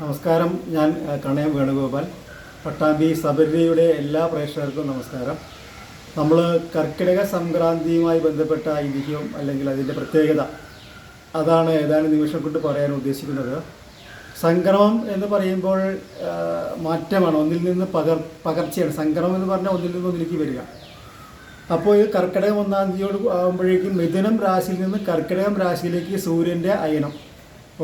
നമസ്കാരം. ഞാൻ കണയം വേണുഗോപാൽ. പട്ടാമ്പി സബരിയുടെ എല്ലാ പ്രേക്ഷകർക്കും നമസ്കാരം. നമ്മൾ കർക്കിടക സംക്രാന്തിയുമായി ബന്ധപ്പെട്ട ഐതിഹ്യം അല്ലെങ്കിൽ അതിന്റെ പ്രത്യേകത അതാണ് ഏതാനും നിമിഷം കൊണ്ട് പറയാൻ ഉദ്ദേശിക്കുന്നത്. സംക്രമം എന്ന് പറയുമ്പോൾ മാറ്റമാണ്. ഒന്നിൽ നിന്ന് പകർ പകർച്ചയാണ്. സംക്രമം എന്ന് പറഞ്ഞാൽ ഒന്നിൽ നിന്ന് ഒന്നിലേക്ക് വരിക. അപ്പോൾ ഇത് കർക്കിടകം ഒന്നാം തീയതിയോട് ആകുമ്പോഴേക്കും മിഥുനം രാശിയിൽ നിന്ന് കർക്കിടകം രാശിയിലേക്ക് സൂര്യന്റെ അയനം.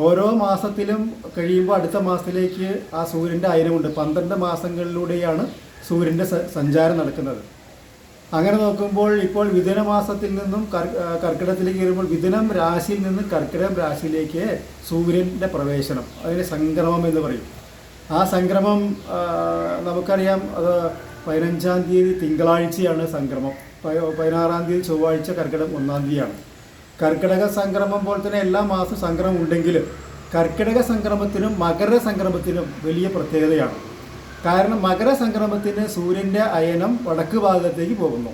ഓരോ മാസത്തിലും കഴിയുമ്പോൾ അടുത്ത മാസത്തിലേക്ക് ആ സൂര്യന്റെ അയനമുണ്ട് പന്ത്രണ്ട് മാസങ്ങളിലൂടെയാണ് സൂര്യന്റെ സഞ്ചാരം നടക്കുന്നത്. അങ്ങനെ നോക്കുമ്പോൾ ഇപ്പോൾ വിധന മാസത്തിൽ നിന്നും കർക്കിടത്തിലേക്ക് വരുമ്പോൾ മിഥുനം രാശിയിൽ നിന്ന് കർക്കിടകം രാശിയിലേക്ക് സൂര്യന്റെ പ്രവേശനം. അതിന് സംക്രമം എന്ന് പറയും. ആ സംക്രമം നമുക്കറിയാം അത് പതിനഞ്ചാം തീയതി തിങ്കളാഴ്ചയാണ് സംക്രമം. പതിനാറാം തീയതി ചൊവ്വാഴ്ച കർക്കിടകം ഒന്നാം തീയതിയാണ്. കർക്കിടക സംക്രമം പോലെ തന്നെ എല്ലാ മാസവും സംക്രമം ഉണ്ടെങ്കിലും കർക്കിടക സംക്രമത്തിനും മകര സംക്രമത്തിനും വലിയ പ്രത്യേകതയാണ്. കാരണം മകര സംക്രമത്തിന് സൂര്യന്റെ അയനം വടക്ക് ഭാഗത്തേക്ക് പോകുന്നു.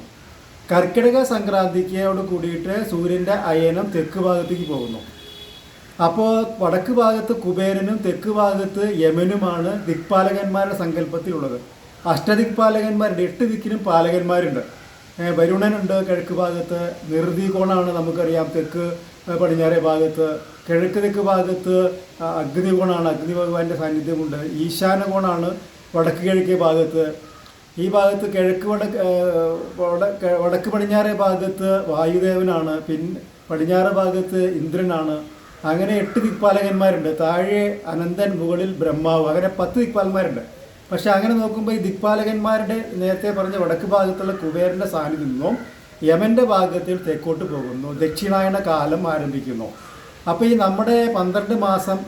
കർക്കിടക സംക്രാന്തിക്കോട് കൂടിയിട്ട് സൂര്യന്റെ അയനം തെക്ക് ഭാഗത്തേക്ക് പോകുന്നു. അപ്പോൾ വടക്ക് ഭാഗത്ത് കുബേരനും തെക്ക് ഭാഗത്ത് യമനുമാണ് ദിക്പാലകന്മാരുടെ സങ്കല്പത്തിലുള്ളത്. അഷ്ടദിക്പാലകന്മാരുണ്ട് എട്ട് ദിക്കിനും പാലകന്മാരുണ്ട്. വരുണനുണ്ട് കിഴക്ക് ഭാഗത്ത് നിർദികോണാണ് നമുക്കറിയാം തെക്ക് പടിഞ്ഞാറേ ഭാഗത്ത്. കിഴക്ക് തെക്ക് ഭാഗത്ത് അഗ്നി അഗ്നികോണാണ് അഗ്നി ഭഗവാന്റെ സാന്നിധ്യമുണ്ട്. ഈശാന കോണാണ് വടക്ക് കിഴക്കേ ഭാഗത്ത്. ഈ ഭാഗത്ത് കിഴക്ക് വടക്ക് വടക്ക് പടിഞ്ഞാറേ ഭാഗത്ത് വായുദേവനാണ് പിന്നെ പടിഞ്ഞാറ് ഭാഗത്ത് ഇന്ദ്രനാണ്. അങ്ങനെ എട്ട് ദിക്പാലകന്മാരുണ്ട്. താഴെ അനന്തൻ മുകളിൽ ബ്രഹ്മാവ്. അങ്ങനെ പത്ത് ദിക്പാലന്മാരുണ്ട്. പക്ഷെ അങ്ങനെ നോക്കുമ്പോൾ ഈ ദിക്പാലകന്മാരുടെ നേരത്തെ പറഞ്ഞ വടക്ക് ഭാഗത്തുള്ള കുബേരന്റെ സാന്നിധ്യം നിന്നും ഭാഗത്തിൽ തെക്കോട്ട് പോകുന്നു. ദക്ഷിണായന കാലം ആരംഭിക്കുന്നു. അപ്പോൾ ഈ നമ്മുടെ പന്ത്രണ്ട് മാസം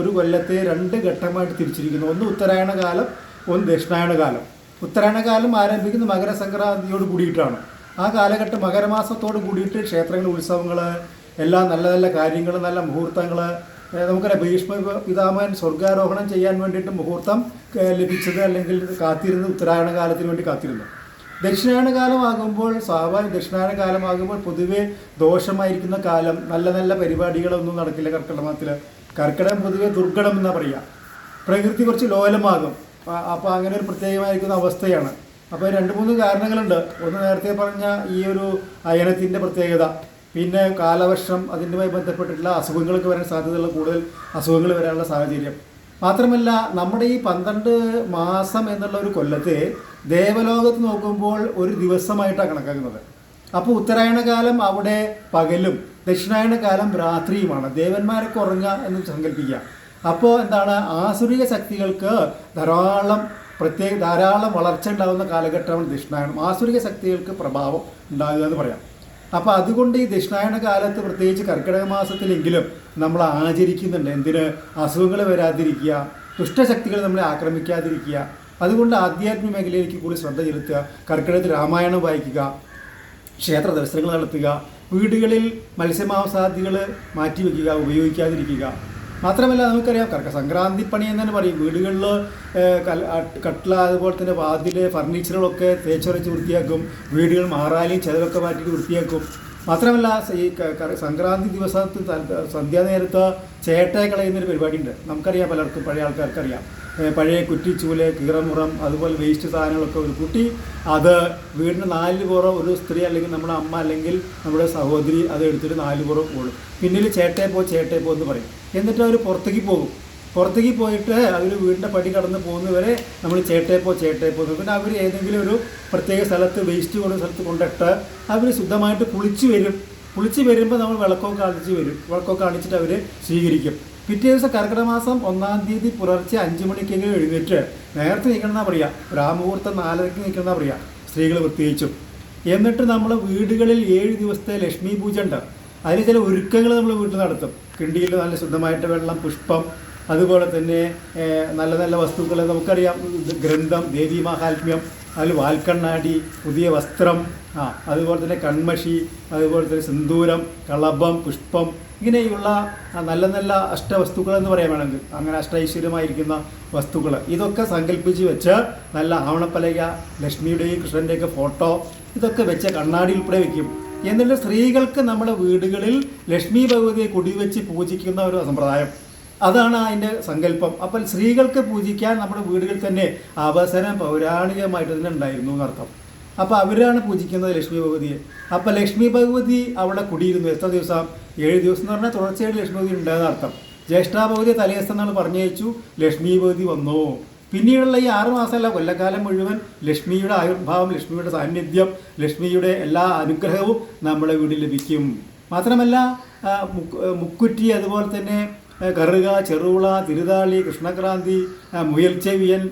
ഒരു കൊല്ലത്തെ രണ്ട് ഘട്ടമായിട്ട് തിരിച്ചിരിക്കുന്നു. ഒന്ന് ഉത്തരായണ കാലം ഒന്ന് ദക്ഷിണായന കാലം. ഉത്തരായണ കാലം ആരംഭിക്കുന്ന മകരസംക്രാന്തിയോട് കൂടിയിട്ടാണ്. ആ കാലഘട്ടം മകരമാസത്തോട് കൂടിയിട്ട് ക്ഷേത്രങ്ങൾ ഉത്സവങ്ങൾ എല്ലാ നല്ല നല്ല കാര്യങ്ങൾ നല്ല മുഹൂർത്തങ്ങൾ നമുക്കറിയാം ഭീഷ്മ പിതാമഹൻ സ്വർഗാരോഹണം ചെയ്യാൻ വേണ്ടിയിട്ട് മുഹൂർത്തം ലഭിച്ചത് അല്ലെങ്കിൽ കാത്തിരുന്നത് ഉത്തരായണ കാലത്തിന് വേണ്ടി കാത്തിരുന്നു. ദക്ഷിണായന കാലമാകുമ്പോൾ സ്വാഭാവിക ദക്ഷിണായന കാലമാകുമ്പോൾ പൊതുവേ ദോഷമായിരിക്കുന്ന കാലം നല്ല നല്ല പരിപാടികളൊന്നും നടക്കില്ല കർക്കിടക മാസത്തിൽ കർക്കിടകം പൊതുവേ ദുർഘടം എന്നാ പറയുക പ്രകൃതി കുറച്ച് ലോലമാകും. അപ്പോൾ അങ്ങനെ ഒരു പ്രത്യേകമായിരിക്കുന്ന അവസ്ഥയാണ്. അപ്പോൾ രണ്ട് മൂന്ന് കാരണങ്ങളുണ്ട്. ഒന്ന് നേരത്തെ പറഞ്ഞ ഈ ഒരു അയനത്തിന്റെ പ്രത്യേകത. പിന്നെ കാലവർഷം അതിന്റെമായി ബന്ധപ്പെട്ടിട്ടുള്ള അസുഖങ്ങൾക്ക് വരാൻ സാധ്യതയുള്ള കൂടുതൽ അസുഖങ്ങൾ വരാനുള്ള സാഹചര്യം. മാത്രമല്ല നമ്മുടെ ഈ പന്ത്രണ്ട് മാസം എന്നുള്ള ഒരു കൊല്ലത്തെ ദേവലോകത്ത് നോക്കുമ്പോൾ ഒരു ദിവസമായിട്ടാണ് കണക്കാക്കുന്നത്. അപ്പോൾ ഉത്തരായണകാലം അവിടെ പകലും ദക്ഷിണായണകാലം രാത്രിയുമാണ്. ദേവന്മാരൊക്കെ ഉറങ്ങുക എന്ന് സങ്കല്പിക്കുക. അപ്പോൾ എന്താണ് ആസുരിക ശക്തികൾക്ക് ധാരാളം പ്രത്യേക ധാരാളം വളർച്ച ഉണ്ടാകുന്ന കാലഘട്ടമാണ് ദക്ഷിണായണം. ആസുരിക ശക്തികൾക്ക് പ്രഭാവം ഉണ്ടാകുക എന്ന് പറയാം. അപ്പോൾ അതുകൊണ്ട് ഈ ദക്ഷിണായന കാലത്ത് പ്രത്യേകിച്ച് കർക്കിടക മാസത്തിലെങ്കിലും നമ്മൾ ആചരിക്കുന്നുണ്ട്. എന്തിന്? അസുഖങ്ങൾ വരാതിരിക്കുക ദുഷ്ടശക്തികൾ നമ്മളെ ആക്രമിക്കാതിരിക്കുക. അതുകൊണ്ട് ആധ്യാത്മിക മേഖലയിലേക്ക് കൂടി ശ്രദ്ധ ചെലുത്തുക കർക്കിടകത്തിൽ രാമായണം വായിക്കുക ക്ഷേത്ര ദർശനങ്ങൾ നടത്തുക വീടുകളിൽ മത്സ്യമാംസാദികൾ മാറ്റിവെക്കുക ഉപയോഗിക്കാതിരിക്കുക. മാത്രമല്ല നമുക്കറിയാം കർക്ക സംക്രാന്തി പണി എന്ന് തന്നെ പറയും. വീടുകളിൽ കട്ടില അതുപോലെ തന്നെ വാതിൽ ഫർണിച്ചറുകളൊക്കെ തേച്ചുറച്ച് വൃത്തിയാക്കും. വീടുകൾ മാറാലിയും ചെലവൊക്കെ മാറ്റിയിട്ട് വൃത്തിയാക്കും. മാത്രമല്ല ഈ സംക്രാന്തി ദിവസത്ത് സന്ധ്യാ സന്ധ്യാനേരത്ത് ചേട്ടയെ കളയുന്നൊരു പരിപാടിയുണ്ട്. നമുക്കറിയാം പലർക്കും പഴയ ആൾക്കാർക്കറിയാം. പഴയ കുറ്റിച്ചൂൽ കീറമുറം അതുപോലെ വേസ്റ്റ് സാധനങ്ങളൊക്കെ ഒരു കുട്ടി അത് വീടിന് നാല് പുറം ഒരു സ്ത്രീ അല്ലെങ്കിൽ നമ്മുടെ അമ്മ അല്ലെങ്കിൽ നമ്മുടെ സഹോദരി അത് എടുത്തിട്ട് നാല് പുറം പോകും പിന്നിൽ ചേട്ടയെ പോ ചേട്ടയെ പോ എന്ന് പറയും. എന്നിട്ട് അവർ പുറത്തേക്ക് പോകും. പുറത്തേക്ക് പോയിട്ട് അവർ വീടിന്റെ പടി കടന്ന് പോകുന്നവരെ നമ്മൾ ചേട്ടയെ പോ ചേട്ടയെ പോ പിന്നെ അവർ ഏതെങ്കിലും ഒരു പ്രത്യേക സ്ഥലത്ത് വേസ്റ്റ് കൊണ്ട സ്ഥലത്ത് കൊണ്ടിട്ട് അവർ ശുദ്ധമായിട്ട് കുളിച്ച് വരും. കുളിച്ച് വരുമ്പോൾ നമ്മൾ വിളക്കൊക്കെ കാണിച്ച് വരും. വിളക്കൊക്കെ കാണിച്ചിട്ട് അവർ സ്വീകരിക്കും. പിറ്റേ ദിവസം കർക്കിടക മാസം ഒന്നാം തീയതി പുലർച്ചെ അഞ്ച് മണിക്കെങ്കിലും എഴുന്നേറ്റ് നേരത്തെ നിൽക്കണമെന്നാ പറയുക ബ്രാഹ്മുഹൂർത്തം നാലരയ്ക്ക് നിൽക്കണമെന്നാ പറയുക സ്ത്രീകൾ പ്രത്യേകിച്ചും. എന്നിട്ട് നമ്മൾ വീടുകളിൽ ഏഴ് ദിവസത്തെ ലക്ഷ്മി പൂജ ഉണ്ട്. അതിന് ചില ഒരുക്കങ്ങൾ നമ്മൾ വീട്ടിൽ നടത്തും. കിണ്ടിയിൽ നല്ല ശുദ്ധമായിട്ട് വെള്ളം പുഷ്പം അതുപോലെ തന്നെ നല്ല നല്ല വസ്തുക്കൾ നമുക്കറിയാം. ഗ്രന്ഥം ദേവി മഹാത്മ്യം അതിൽ വാൽക്കണ്ണാടി പുതിയ വസ്ത്രം ആ അതുപോലെ തന്നെ കൺമഷി അതുപോലെ തന്നെ സിന്ദൂരം കളഭം പുഷ്പം ഇങ്ങനെയുള്ള നല്ല നല്ല അഷ്ടവസ്തുക്കൾ എന്ന് പറയാൻ വേണമെങ്കിൽ അങ്ങനെ അഷ്ടൈശ്വര്യമായിരിക്കുന്ന വസ്തുക്കൾ ഇതൊക്കെ സങ്കല്പിച്ച് വെച്ച് നല്ല ആവണപ്പലക ലക്ഷ്മിയുടെയും കൃഷ്ണന്റെയൊക്കെ ഫോട്ടോ ഇതൊക്കെ വെച്ച് കണ്ണാടി ഉൾപ്പെടെ വെക്കും. എന്നിട്ട് സ്ത്രീകൾക്ക് നമ്മുടെ വീടുകളിൽ ലക്ഷ്മി ഭഗവതിയെ കുടിവെച്ച് പൂജിക്കുന്ന ഒരു സമ്പ്രദായം. അതാണ് അതിന്റെ സങ്കല്പം. അപ്പോൾ സ്ത്രീകൾക്ക് പൂജിക്കാൻ നമ്മുടെ വീടുകളിൽ തന്നെ അവസരം പൗരാണികമായിട്ട് തന്നെ ഉണ്ടായിരുന്നു എന്നർത്ഥം. അപ്പോൾ അവരാണ് പൂജിക്കുന്നത് ലക്ഷ്മി ഭഗവതിയെ. അപ്പോൾ ലക്ഷ്മി ഭഗവതി അവിടെ കുടിയിരുന്നു. എത്ര ദിവസം? ഏഴ് ദിവസം എന്ന് പറഞ്ഞാൽ തുടർച്ചയായിട്ട് ലക്ഷ്മി ഭഗവതി ഉണ്ടായെന്ന് അർത്ഥം. ജ്യേഷ്ഠാ ഭഗവതി തലേദിവസം എന്നാണ് പറഞ്ഞയച്ചു ലക്ഷ്മി ഭഗവതി വന്നു. പിന്നീടുള്ള ഈ ആറ് മാസമല്ല കൊല്ലക്കാലം മുഴുവൻ ലക്ഷ്മിയുടെ ആയുർഭാവം ലക്ഷ്മിയുടെ സാന്നിധ്യം ലക്ഷ്മിയുടെ എല്ലാ അനുഗ്രഹവും നമ്മുടെ വീട്ടിൽ ലഭിക്കും. മാത്രമല്ല മുക്കുറ്റി അതുപോലെ തന്നെ കറുക ചെറുവിള തിരുതാളി കൃഷ്ണക്രാന്തി മുയൽച്ചെവിയൻ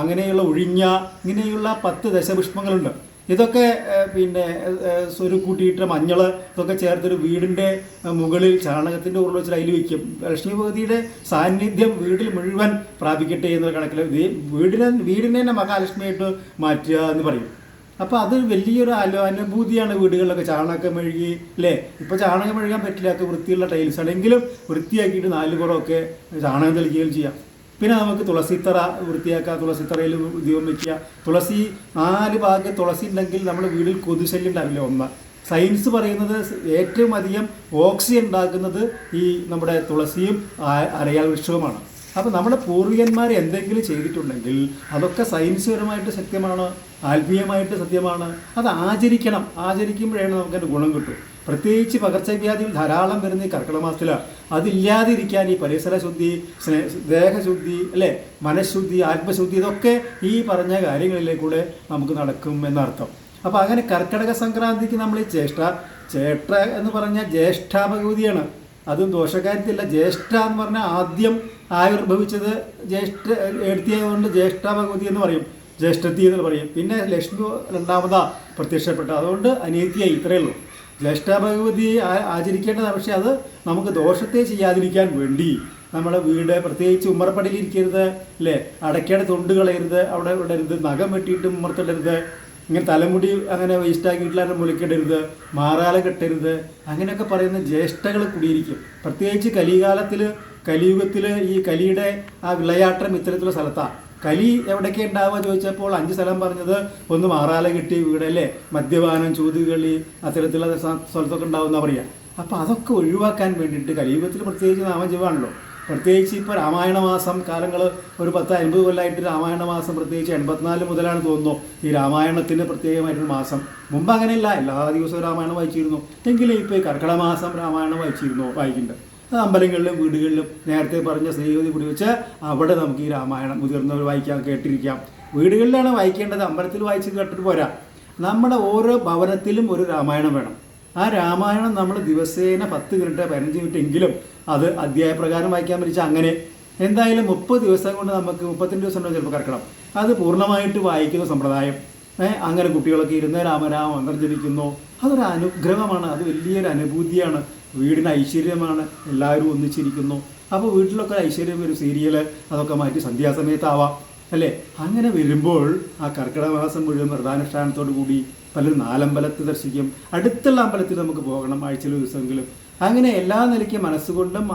അങ്ങനെയുള്ള ഒഴിഞ്ഞ ഇങ്ങനെയുള്ള പത്ത് ദശപുഷ്പങ്ങളുണ്ട്. ഇതൊക്കെ പിന്നെ സ്വരുക്കൂട്ടിയിട്ട് മഞ്ഞൾ ഇതൊക്കെ ചേർത്തൊരു വീടിന്റെ മുകളിൽ ചാണകത്തിന്റെ ഉള്ളിൽ വെച്ചിട്ട് അതിൽ വയ്ക്കും ലക്ഷ്മി ഭഗവതിയുടെ സാന്നിധ്യം വീട്ടിൽ മുഴുവൻ പ്രാപിക്കട്ടെ എന്നുള്ള കണക്കിൽ വീടിനെ വീടിനെ തന്നെ മഹാലക്ഷ്മിയായിട്ട് മാറ്റുക എന്ന് പറയും. അപ്പോൾ അത് വലിയൊരു അലോ അനുഭൂതിയാണ് വീടുകളിലൊക്കെ ചാണകം മെഴുകി അല്ലേ ഇപ്പോൾ ചാണകം മെഴുകാൻ പറ്റില്ല അത് വൃത്തിയുള്ള ടൈൽസ് ആണെങ്കിലും വൃത്തിയാക്കിയിട്ട് നാല് പുറമൊക്കെ ചാണകം തെളിക്കുകയും ചെയ്യാം. പിന്നെ നമുക്ക് തുളസിത്തറ വൃത്തിയാക്കുക തുളസിത്തറയിൽ ദീപം വയ്ക്കുക തുളസി നാല് ഭാഗം തുളസി ഉണ്ടെങ്കിൽ നമ്മുടെ വീട്ടിൽ കൊതുശല്യം ഉണ്ടാവില്ല ഒന്ന്. സയൻസ് പറയുന്നത് ഏറ്റവും അധികം ഓക്സിജൻ ഉണ്ടാക്കുന്നത് ഈ നമ്മുടെ തുളസിയും അരയാൽ വൃക്ഷവുമാണ്. അപ്പോൾ നമ്മുടെ പൂർവികന്മാർ എന്തെങ്കിലും ചെയ്തിട്ടുണ്ടെങ്കിൽ അതൊക്കെ സയൻസ്പരമായിട്ട് സത്യമാണ് ആത്മീയമായിട്ട് സത്യമാണ് അത് ആചരിക്കണം. ആചരിക്കുമ്പോഴാണ് നമുക്കതിന്റെ ഗുണം കിട്ടും പ്രത്യേകിച്ച് പകർച്ചവ്യാധികൾ ധാരാളം വരുന്ന ഈ കർക്കിടക മാസത്തിലാണ് അതില്ലാതിരിക്കാൻ ഈ പരിസര ശുദ്ധി ദേഹശുദ്ധി അല്ലേ മനഃശുദ്ധി ആത്മശുദ്ധി ഇതൊക്കെ ഈ പറഞ്ഞ കാര്യങ്ങളിലേക്കൂടെ നമുക്ക് നടക്കും എന്നർത്ഥം. അപ്പോൾ അങ്ങനെ കർക്കിടക സംക്രാന്തിക്ക് നമ്മൾ ഈ ചേഷ്ട ചേട്ട എന്ന് പറഞ്ഞാൽ ജ്യേഷ്ഠ ഭഗവതിയാണ് അതും ദോഷകാര്യത്തില്ല. ജ്യേഷ്ഠ എന്ന് പറഞ്ഞാൽ ആദ്യം ആവിർഭവിച്ചത് ജ്യേഷ്ഠ എടുത്തിയതുകൊണ്ട് ജ്യേഷ്ഠ ഭഗവതി എന്ന് പറയും. ജ്യേഷ്ഠത്തി എന്ന് പറയും. പിന്നെ ലക്ഷ്മി രണ്ടാമതാ പ്രത്യക്ഷപ്പെട്ടു. അതുകൊണ്ട് അനീതിയായി ഇത്രയേ ഉള്ളൂ. ജ്യേഷ്ഠ ഭഗവതി ആചരിക്കേണ്ടതാണ് പക്ഷേ അത് നമുക്ക് ദോഷത്തെ ചെയ്യാതിരിക്കാൻ വേണ്ടി നമ്മുടെ വീട് പ്രത്യേകിച്ച് ഉമ്മറപ്പടിയിൽ ഇരിക്കരുത് അല്ലേ? അടയ്ക്കയുടെ തൊണ്ട് കളയരുത് അവിടെ ഇടരുത് നഖം വെട്ടിയിട്ട് ഉമ്മറത്തിടരുത് ഇങ്ങനെ തലമുടി അങ്ങനെ വേസ്റ്റാക്കിയിട്ടില്ലാതെ മുലക്കിടരുത് മാറാല കെട്ടരുത് അങ്ങനെയൊക്കെ പറയുന്ന ജ്യേഷ്ഠകൾ കൂടിയിരിക്കും. പ്രത്യേകിച്ച് കലികാലത്തിൽ കലിയുഗത്തിൽ ഈ കലിയുടെ ആ വിളയാട്ടം ഇത്തരത്തിലുള്ള സ്ഥലത്താണ് കലി എവിടെയൊക്കെ ഉണ്ടാവുക ചോദിച്ചപ്പോൾ അഞ്ച് സ്ഥലം പറഞ്ഞത് ഒന്ന് മാറാല കെട്ടി വീടല്ലേ മദ്യപാനം ചൂതുകളി അത്തരത്തിലുള്ള സ്ഥ- സ്ഥലത്തൊക്കെ ഉണ്ടാവുന്ന പറയുക. അപ്പോൾ അതൊക്കെ ഒഴിവാക്കാൻ വേണ്ടിയിട്ട് കലിയുഗത്തിൽ പ്രത്യേകിച്ച് നാമജീവാണല്ലോ പ്രത്യേകിച്ച് ഇപ്പോൾ രാമായണ മാസം കാലങ്ങൾ ഒരു പത്ത് അൻപത് കൊല്ലമായിട്ട് രാമായണ മാസം പ്രത്യേകിച്ച് എൺപത്തിനാല് മുതലാണ് തോന്നുന്നു. ഈ രാമായണത്തിന് പ്രത്യേകമായിട്ടൊരു മാസം. മുമ്പ് അങ്ങനെയല്ല. എല്ലാ ദിവസവും രാമായണം വായിച്ചിരുന്നു. എങ്കിലും ഇപ്പോൾ ഈ കർക്കിടക മാസം രാമായണം വായിച്ചിരുന്നു വായിക്കുന്നുണ്ട് അമ്പലങ്ങളിലും വീടുകളിലും നേരത്തെ പറഞ്ഞ ശ്രീവതി കുടി വെച്ച് അവിടെ നമുക്ക് ഈ രാമായണം മുതിർന്നവർ വായിക്കാൻ കേട്ടിരിക്കാം. വീടുകളിലാണ് വായിക്കേണ്ടത്. അമ്പലത്തിൽ വായിച്ച് കേട്ടിട്ട് പോരാ. നമ്മുടെ ഓരോ ഭവനത്തിലും ഒരു രാമായണം വേണം. ആ രാമായണം നമ്മൾ ദിവസേന പത്ത് മിനിറ്റ് പതിനഞ്ച് മിനിറ്റ് എങ്കിലും അത് അധ്യായപ്രകാരം വായിക്കാൻ പറ്റിച്ചാൽ അങ്ങനെ എന്തായാലും മുപ്പത് ദിവസം കൊണ്ട് നമുക്ക് മുപ്പത്തിരണ്ട് ദിവസം കൊണ്ട് ചിലപ്പോൾ കറക്കണം. അത് പൂർണമായിട്ട് വായിക്കുന്ന സമ്പ്രദായം. അങ്ങനെ കുട്ടികളൊക്കെ ഇരുന്ന് രാമരാമ അന്തർജനിക്കുന്നു അതൊരു അനുഗ്രഹമാണ്. അത് വലിയൊരു അനുഭൂതിയാണ്. വീടിന് ഐശ്വര്യമാണ്. എല്ലാവരും ഒന്നിച്ചിരിക്കുന്നു. അപ്പോൾ വീട്ടിലൊക്കെ ഐശ്വര്യം ഒരു സീരിയൽ അതൊക്കെ മാറ്റി സന്ധ്യാസമയത്താവാം. അല്ലേ? അങ്ങനെ വരുമ്പോൾ ആ കർക്കിടമാസം മുഴുവൻ വ്രതാനുഷ്ഠാനത്തോടു കൂടി പലരും നാലമ്പലത്തിൽ ദർശിക്കും. അടുത്തുള്ള അമ്പലത്തിൽ നമുക്ക് പോകണം ആഴ്ചയിൽ ദിവസമെങ്കിലും. അങ്ങനെ എല്ലാ നിലയ്ക്കും മനസ്സുകൊണ്ടും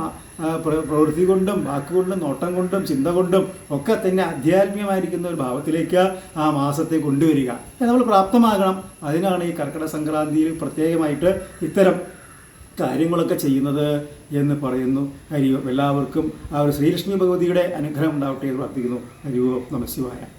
പ്രവൃത്തി കൊണ്ടും വാക്കുകൊണ്ടും നോട്ടം കൊണ്ടും ചിന്ത കൊണ്ടും ഒക്കെ തന്നെ ആധ്യാത്മികമായിരിക്കുന്ന ഒരു ഭാവത്തിലേക്ക് ആ മാസത്തെ കൊണ്ടുവരിക. നമ്മൾ പ്രാപ്തമാകണം. അതിനാണ് ഈ കർക്കിടക സംക്രാന്തിയിൽ പ്രത്യേകമായിട്ട് ഇത്തരം കാര്യങ്ങളൊക്കെ ചെയ്യുന്നത് എന്ന് പറയുന്നു. ഹരിയോ എല്ലാവർക്കും ആ ഒരു ശ്രീലക്ഷ്മി ഭഗവതിയുടെ അനുഗ്രഹം ഉണ്ടാവട്ടെ എന്ന് പ്രാർത്ഥിക്കുന്നു. ഹരിയോ നമശിവായ